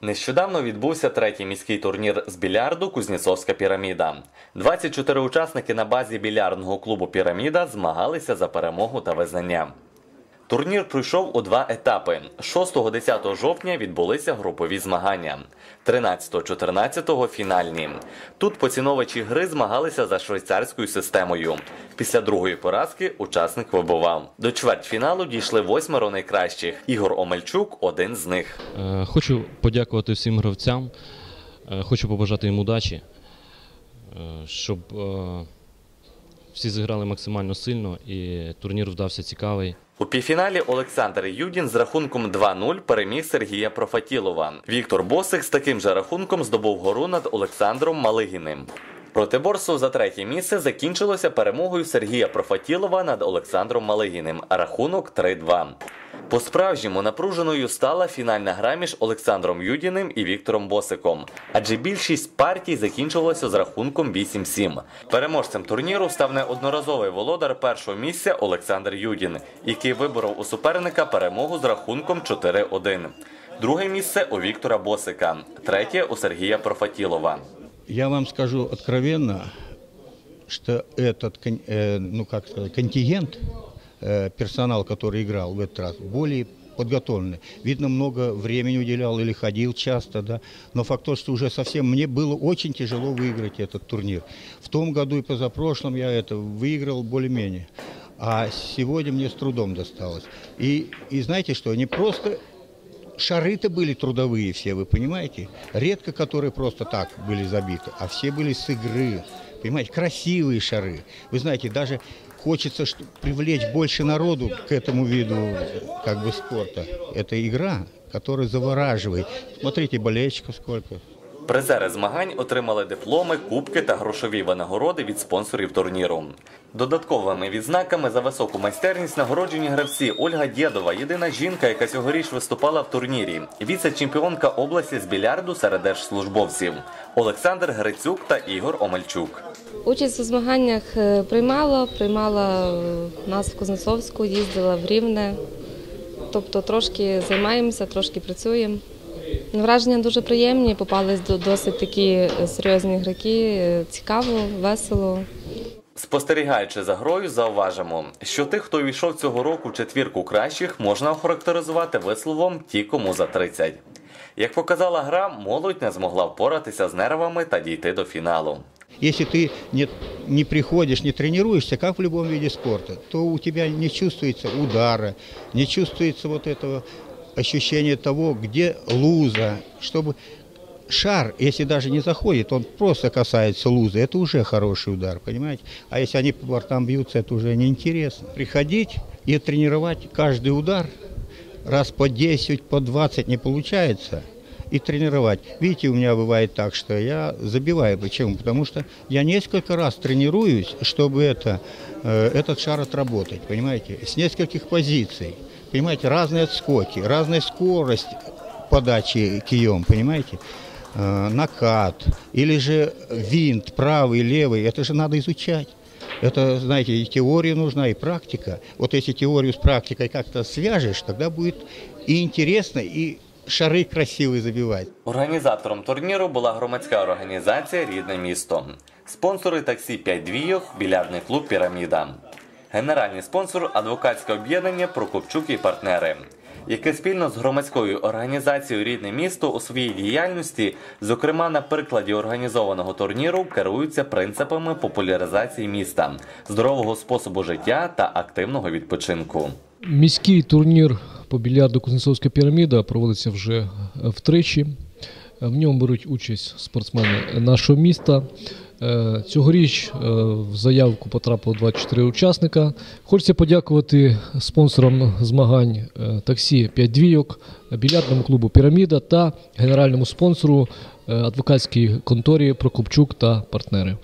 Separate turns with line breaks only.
Нещодавно відбувся третій міський турнір з більярду Кузнєцовська піраміда. 24 учасники на базі більярдного клубу Піраміда змагалися за перемогу та визнання. Турнір пройшов у два етапи. 6-10 жовтня відбулися групові змагання, 13-14 фінальні. Тут поціновувачі гри змагалися за швейцарською системою. Після другої поразки учасник вибував. До чвертьфіналу дійшли восьмеро найкращих. Ігор Омельчук один з них.
Е, Хочу подякувати всім гравцям, е, хочу побажати їм удачі, е, щоб всі зіграли максимально сильно і турнір вдався цікавий.
У півфіналі Олександр Юдін з рахунком 2-0 переміг Сергія Профатілова. Віктор Босик з таким же рахунком здобув гору над Олександром Малигіним. Протиборство за третє місце закінчилося перемогою Сергія Профатілова над Олександром Малигіним. Рахунок 3-2. По-справжньому напруженою стала фінальна гра між Олександром Юдіним і Віктором Босиком, адже більшість партій закінчувалося з рахунком 8-7. Переможцем турніру став неодноразовий володар першого місця Олександр Юдін, який виборов у суперника перемогу з рахунком 4-1. Друге місце у Віктора Босика, третє у Сергія Профатілова.
Я вам скажу откровенно, что этот, кон- э, ну как сказать, контингент, э, персонал, который играл в этот раз, более подготовленный. Видно, много времени уделял или ходил часто, да. Но факт то, что уже совсем мне было очень тяжело выиграть этот турнир. В том году и позапрошлом я это выиграл более-менее. А сегодня мне с трудом досталось. И, и знаете что, не просто шары-то были трудовые все, вы понимаете? Редко которые просто так были забиты, а все были с игры. Понимаете, красивые шары. Вы знаете, даже хочется что- привлечь больше народу к этому виду как бы спорта. Это игра, которая завораживает. Смотрите, болельщиков сколько.
Призери змагань отримали дипломи, кубки та грошові винагороди від спонсорів турніру. Додатковими відзнаками за високу майстерність нагороджені гравці Ольга Дєдова, єдина жінка, яка цьогоріч виступала в турнірі, віце-чемпіонка області з більярду серед держслужбовців Олександр Грицюк та Ігор Омельчук.
Участь у змаганнях е, приймала, приймала е, нас в Кузнецовську, їздила в Рівне. Тобто трошки займаємося, трошки працюємо. Враження дуже приємні, попались до досить такі е, серйозні ігроки. е, Цікаво, весело.
Спостерігаючи за грою, зауважимо, що тих, хто увійшов цього року в четвірку кращих, можна охарактеризувати висловом ті, кому за 30. Як показала гра, молодь не змогла впоратися з нервами та дійти до фіналу.
Если ты не, не приходишь, не тренируешься, как в любом виде спорта, то у тебя не чувствуется удара, не чувствуется вот этого ощущения того, где луза, чтобы шар, если даже не заходит, он просто касается лузы, это уже хороший удар, понимаете? А если они по бортам бьются, это уже неинтересно. Приходить и тренировать каждый удар, раз по 10, по 20 не получается, и тренировать. Видите, у меня бывает так, что я забиваю. Почему? Потому что я несколько раз тренируюсь, чтобы это, э, этот шар отработать, понимаете, с нескольких позиций. Понимаете, разные отскоки, разная скорость подачи кием, понимаете? Э, накат или же винт правый, левый, это же надо изучать. Это, знаете, и теория нужна, и практика. Вот если теорию с практикой как-то свяжешь, тогда будет и интересно, и шары красивые забивать.
Організатором турніру була громадська організація Рідне місто. Спонсори таксі 5 двійок, більярдний клуб Піраміда. Генеральний спонсор адвокатське об'єднання Прокопчук і партнери, яке спільно з громадською організацією Рідне місто у своїй діяльності, зокрема на прикладі організованого турніру, керуються принципами популяризації міста, здорового способу життя та активного відпочинку.
Міський турнір по більярду Кузнецовська піраміда проводиться вже е, втричі. Е, В ньому беруть участь спортсмени нашого міста. Е, Цьогоріч в заявку потрапило 24 учасника. Хочеться подякувати спонсорам змагань таксі 5 двійок, більярдному клубу Піраміда та генеральному спонсору адвокатській конторі Прокопчук та партнери.